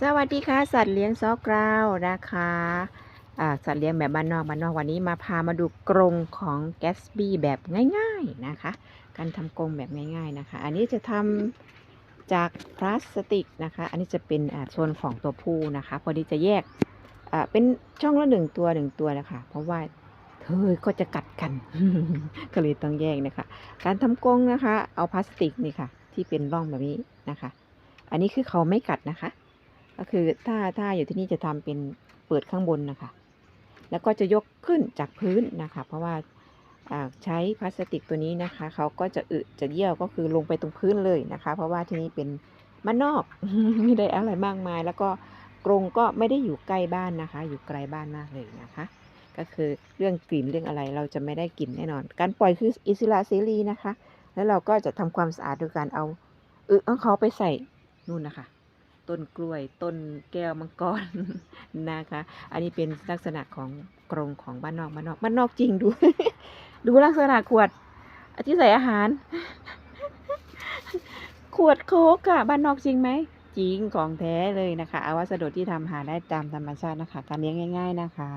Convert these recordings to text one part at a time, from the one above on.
สวัสดีค่ะ สัตว์เลี้ยงซอกราวนะคะสัตว์เลี้ยงแบบบ้านนอกบ้านนอกวันนี้มาพามาดูกรงของแกสบี้แบบง่าย ๆนะคะ การทำกรงแบบง่าย ๆนะคะ อันนี้จะทำจากพลาสติกนะคะ อันนี้จะเป็นอ่าโซนของตัวผู้นะคะ พอดีจะแยกเป็นช่องละหนึ่งตัวหนึ่งตัวนะคะ เพราะว่าเธอก็จะกัดกันก็เลยต้องแยกนะคะ การทำกรงนะคะ เอาพลาสติกนี่ค่ะ ที่เป็นร่องแบบนี้นะคะ อันนี้คือเขาไม่กัดนะคะ ก็คือถ้าถ้าอยู่ที่นี่จะทำเป็นเปิดข้างบนนะคะ แล้วก็จะยกขึ้นจากพื้นนะคะ เพราะว่าใช้พลาสติกตัวนี้นะคะเขาก็จะอึจะเยี่ยวก็คือลงไปตรงพื้นเลยนะคะ เพราะว่าที่นี่เป็นมานนอกไม่ได้อะไรมากมาย แล้วก็กรงก็ไม่ได้อยู่ใกล้บ้านนะคะ อยู่ไกลบ้านมากเลยนะคะ ก็คือเรื่องกลิ่นเรื่องอะไรเราจะไม่ได้กลิ่นแน่นอน การปล่อยคืออิสระเสรีนะคะ แล้วเราก็จะทำความสะอาดโดยการเอาอึของเขาไปใส่นู่นนะคะ ต้นกล้วย ต้นแก้วมังกรนะคะ อันนี้เป็นลักษณะของกรงของบ้านนอกบ้านนอกบ้านนอกจริงดู ดูลักษณะขวดอันที่ใส่อาหาร ขวดโค้กค่ะ บ้านนอกจริงไหมจริงของแท้เลยนะคะเอาวัสดุที่ทำหาได้ตามธรรมชาตินะคะ การเลี้ยงง่าย ๆนะคะ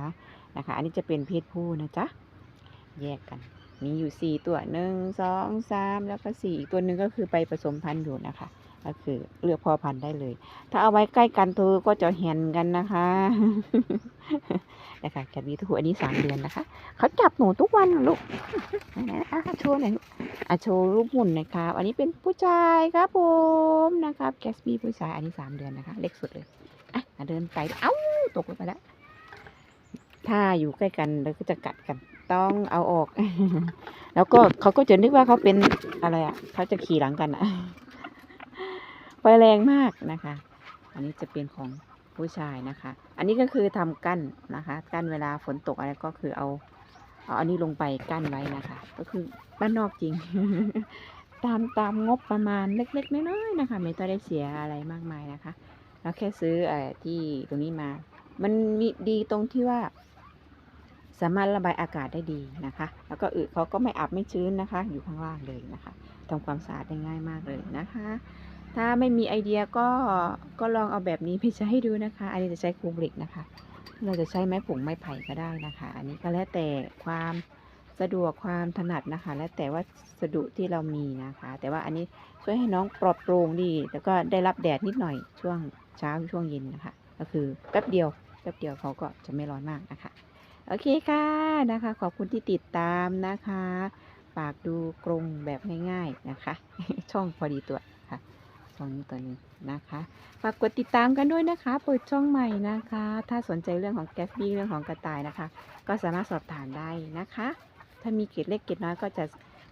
นะคะ อันนี้จะเป็นเพศผู้นะจ๊ะแยกกัน มีอยู่สี่ตัวหนึ่งสองสามแล้วก็สี่อีกตัวหนึ่งก็คือไปผสมพันธุ์อยู่นะคะ ก็คือเลือกพ่อพันธุ์ได้เลย ถ้าเอาไว้ใกล้กันเธอก็จะเห็นกันนะคะนะคะแคทวีทุกอันนี้สามเดือนนะคะเขาจับหนูทุกวันลูกไหนนะคะโชว์หน่อยอะโชว์รูปหุ่นนะครับ อันนี้เป็นผู้ชายครับผมนะครับแกสบี้ผู้ชายอันนี้สามเดือนนะคะ เล็กสุดเลยอะเดินไปเอ้าตกลงไปแล้วถ้าอยู่ใกล้กันแล้วก็จะกัดกัน ต้องเอาออก แล้วก็เขาก็จะนึกว่าเขาเป็นอะไรอะเขาจะขี่หลังกันอะไฟแรงมากนะคะ อันนี้จะเป็นของผู้ชายนะคะ อันนี้ก็คือทำกั้นนะคะกั้นเวลาฝนตกอะไรก็คือเอาเอาอันนี้ลงไปกั้นไว้นะคะ ก็คือบ้านนอกจริง ตามตามงบประมาณเล็กๆน้อยๆนะคะ ไม่ต้องได้เสียอะไรมากมายนะคะแล้วแค่ซื้อเอ่อที่ตรงนี้มา มันมีดีตรงที่ว่า สามารถระบายอากาศได้ดีนะคะ แล้วก็อึเขาก็ไม่อับไม่ชื้นนะคะ อยู่ข้างล่างเลยนะคะทำความสะอาดได้ง่ายมากเลยนะคะ ถ้าไม่มีไอเดียก็ก็ลองเอาแบบนี้ไปใช้ดูนะคะ อันนี้จะใช้ครงเหล็กนะคะ เราจะใช้ไม้ผงไม้ไผ่ก็ได้นะคะ อันนี้ก็แล้วแต่ความสะดวกความถนัดนะคะ แล้วแต่ว่าสดุที่เรามีนะคะ แต่ว่าอันนี้ช่วยให้น้องปลอดโปร่งดี แล้วก็ได้รับแดดนิดหน่อยช่วงเช้าช่วงเย็นนะคะ ก็คือแป๊บเดียวแป๊บเดียวเขาก็จะไม่ร้อนมากนะคะ โอเคค่ะนะคะ ขอบคุณที่ติดตามนะคะฝากดูกรงแบบง่ายๆนะคะ ช่องพอดีตัวค่ะช่องนี้ตัวนี้นะคะฝากกดติดตามกันด้วยนะคะ เปิดช่องใหม่นะคะ ถ้าสนใจเรื่องของแกสบี้เรื่องของกระต่ายนะคะ ก็สามารถสอบถามได้นะคะ ถ้ามีเกร็ดเล็กเกร็ดน้อยก็จะ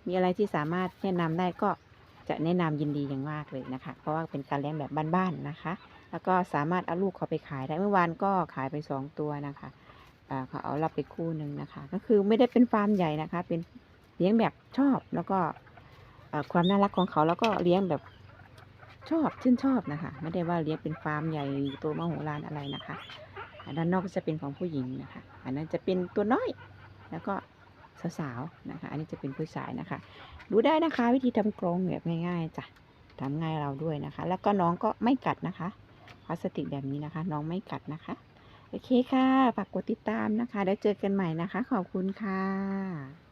มีอะไรที่สามารถแนะนำได้ก็จะแนะนำยินดีอย่างมากเลยนะคะ เพราะว่าเป็นการเลี้ยงแบบบ้านๆนะคะ แล้วก็สามารถเอาลูกเขาไปขายได้เมื่อวานก็ขายไปสองตัวนะคะ เขาเอารับไปคู่หนึ่งนะคะ ก็คือไม่ได้เป็นฟาร์มใหญ่นะคะ เป็นเลี้ยงแบบชอบแล้วก็ความน่ารักของเขาแล้วก็เลี้ยงแบบชอบชื่นชอบนะคะ ไม่ได้ว่าเลี้ยงเป็นฟาร์มใหญ่ตัวมโหฬารอะไรนะคะอันด้านนอกก็จะเป็นของผู้หญิงนะคะ อันนั้นจะเป็นตัวน้อยแล้วก็สาวๆนะคะ อันนี้จะเป็นผู้ชายนะคะดูได้นะคะวิธีทำกรงแบบง่าย ๆจ้ะทำง่ายเราด้วยนะคะ แล้วก็น้องก็ไม่กัดนะคะพลาสติกแบบนี้นะคะ น้องไม่กัดนะคะ โอเคค่ะฝากกดติดตามนะคะ แล้วเจอกันใหม่นะคะ ขอบคุณค่ะ